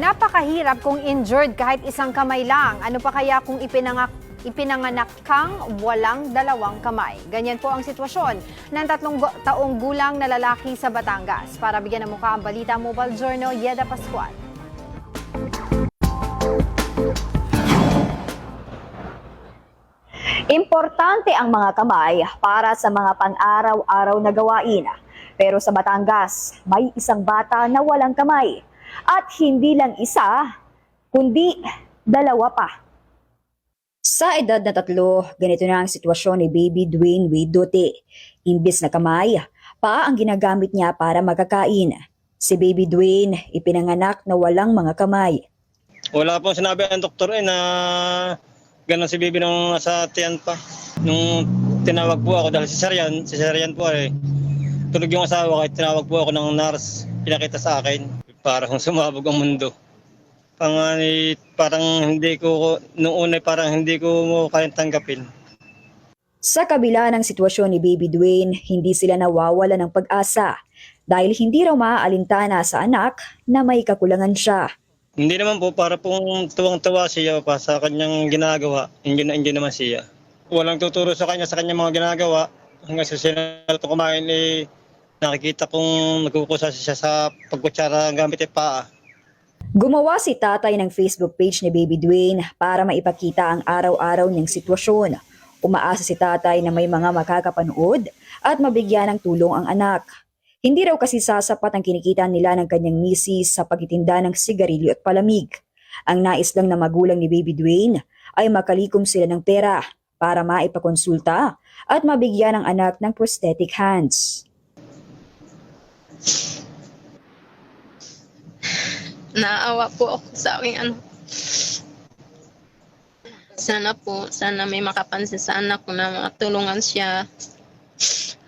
Napakahirap kung injured kahit isang kamay lang. Ano pa kaya kung ipinangak, ipinanganak kang walang dalawang kamay? Ganyan po ang sitwasyon ng tatlong taong gulang na lalaki sa Batangas. Para bigyan ng mukha ang balita, Mobile Journal, Yeda Pascual. Importante ang mga kamay para sa mga pang-araw-araw na gawain. Pero sa Batangas, may isang bata na walang kamay. At hindi lang isa, kundi dalawa pa. Sa edad na tatlo, ganito na ang sitwasyon ni baby Dwayne Wade Dote. Imbis na kamay, paa ang ginagamit niya para magkakain. Si baby Dwayne, ipinanganak na walang mga kamay. Wala pong sinabi ang doktor eh na gano'n si baby nung nasa tiyan pa. Nung tinawag po ako dahil si Sarian, si Sarian po eh. Tulog yung asawa ko, at tinawag po ako ng nurse. Pinakita sa akin, parang sumabog ang mundo. Pangani, parang hindi ko, nung una parang hindi ko kayang tanggapin. Sa kabila ng sitwasyon ni Baby Dwayne, hindi sila nawawala ng pag-asa dahil hindi raw maaalintana sa anak na may kakulangan siya. Hindi naman po, para pong tuwang-tuwa siya pa sa kanyang ginagawa. Hindi na hindi naman siya. Walang tuturo sa kanya sa kanyang mga ginagawa. Hanggang sa siya na kumain eh, nakikita kong nagkukusa siya sa pagkutsara gamit yung paa. Gumawa si tatay ng Facebook page ni Baby Dwayne para maipakita ang araw-araw niyang sitwasyon. Umaasa si tatay na may mga makakapanood at mabigyan ng tulong ang anak. Hindi raw kasi sasapat ang kinikita nila ng kanyang misis sa pagtitinda ng sigarilyo at palamig. Ang nais lang na magulang ni Baby Dwayne ay makalikom sila ng pera para maipakonsulta at mabigyan ng anak ng prosthetic hands. Naawa po ako sa aking anak. Sana po, sana may makapansin sa anak ko na matulungan siya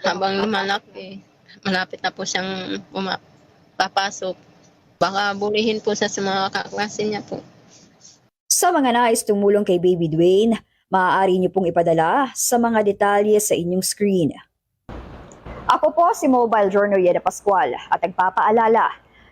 habang lumalaki. Malapit na po siyang papasok. Baka bulihin po siya sa mga kaklase niya po. Sa mga nais tumulong kay Baby Dwayne, maaari niyo pong ipadala sa mga detalye sa inyong screen. Ako po si Mobile Journal Yeda Pascual at nagpapaalala